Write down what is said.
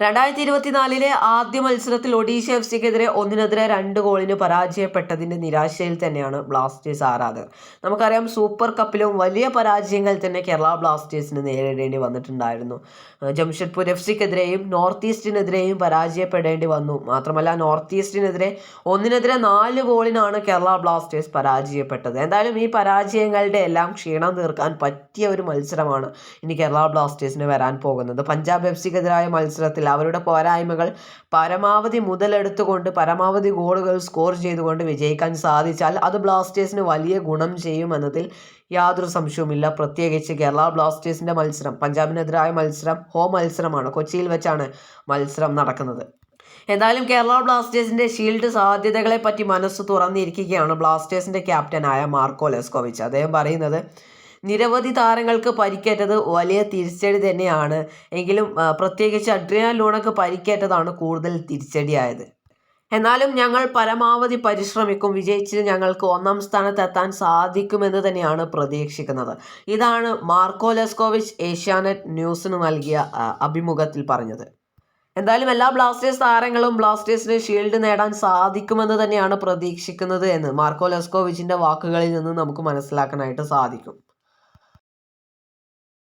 രണ്ടായിരത്തി ഇരുപത്തിനാലിലെ ആദ്യ മത്സരത്തിൽ ഒഡീഷ എഫ് സിക്കെതിരെ ഒന്നിനെതിരെ രണ്ട് ഗോളിന് പരാജയപ്പെട്ടതിന്റെ നിരാശയിൽ തന്നെയാണ് ബ്ലാസ്റ്റേഴ്സ് ആരാധകർ. നമുക്കറിയാം സൂപ്പർ കപ്പിലും വലിയ പരാജയങ്ങൾ തന്നെ കേരള ബ്ലാസ്റ്റേഴ്സിന് നേരിടേണ്ടി വന്നിട്ടുണ്ടായിരുന്നു. ജംഷഡ്പൂർ എഫ് സിക്കെതിരെയും നോർത്ത് ഈസ്റ്റിനെതിരെയും പരാജയപ്പെടേണ്ടി വന്നു. മാത്രമല്ല നോർത്ത് ഈസ്റ്റിനെതിരെ ഒന്നിനെതിരെ നാല് ഗോളിനാണ് കേരള ബ്ലാസ്റ്റേഴ്സ് പരാജയപ്പെട്ടത്. എന്തായാലും ഈ പരാജയങ്ങളുടെ എല്ലാം ക്ഷീണം തീർക്കാൻ പറ്റിയ ഒരു മത്സരമാണ് ഇനി കേരള ബ്ലാസ്റ്റേഴ്സിന് വരാൻ പോകുന്നത്. പഞ്ചാബ് എഫ് സിക്കെതിരായ മത്സരത്തിൽ അവരുടെ പോരായ്മകൾ പരമാവധി മുതലെടുത്തുകൊണ്ട് പരമാവധി ഗോളുകൾ സ്കോർ ചെയ്തുകൊണ്ട് വിജയിക്കാൻ സാധിച്ചാൽ അത് ബ്ലാസ്റ്റേഴ്സിന് വലിയ ഗുണം ചെയ്യുമെന്നതിൽ യാതൊരു സംശയവുമില്ല. പ്രത്യേകിച്ച് കേരള ബ്ലാസ്റ്റേഴ്സിന്റെ മത്സരം പഞ്ചാബിനെതിരായ മത്സരം ഹോം മത്സരമാണ് കൊച്ചിയിൽ വെച്ചാണ് മത്സരം നടക്കുന്നത്. എന്തായാലും കേരള ബ്ലാസ്റ്റേഴ്സിന്റെ ഷീൽഡ് സാധ്യതകളെ പറ്റി മനസ്സ് തുറന്നിരിക്കുകയാണ് ബ്ലാസ്റ്റേഴ്സിന്റെ ക്യാപ്റ്റനായ മാർക്കോ ലെസ്കോവിച്ച്. അദ്ദേഹം പറയുന്നത് നിരവധി താരങ്ങൾക്ക് പരിക്കേറ്റത് വലിയ തിരിച്ചടി തന്നെയാണ്. എങ്കിലും പ്രത്യേകിച്ച് അഡ്രിയാൻ ലൂണക്ക് പരിക്കേറ്റതാണ് കൂടുതൽ തിരിച്ചടിയായത്. എന്നാലും ഞങ്ങൾ പരമാവധി പരിശ്രമിക്കും. വിജയിച്ച് ഞങ്ങൾക്ക് ഒന്നാം സ്ഥാനത്ത് എത്താൻ സാധിക്കുമെന്ന് തന്നെയാണ് പ്രതീക്ഷിക്കുന്നത്. ഇതാണ് മാർക്കോ ലെസ്കോവിച്ച് ഏഷ്യാനെറ്റ് ന്യൂസിന് നൽകിയ അഭിമുഖത്തിൽ പറഞ്ഞത്. എന്തായാലും എല്ലാ ബ്ലാസ്റ്റേഴ്സ് താരങ്ങളും ബ്ലാസ്റ്റേഴ്സിന് ഷീൽഡ് നേടാൻ സാധിക്കുമെന്ന് തന്നെയാണ് പ്രതീക്ഷിക്കുന്നത് എന്ന് മാർക്കോ ലെസ്കോവിച്ചിന്റെ വാക്കുകളിൽ നിന്ന് നമുക്ക് മനസ്സിലാക്കാനായിട്ട് സാധിക്കും.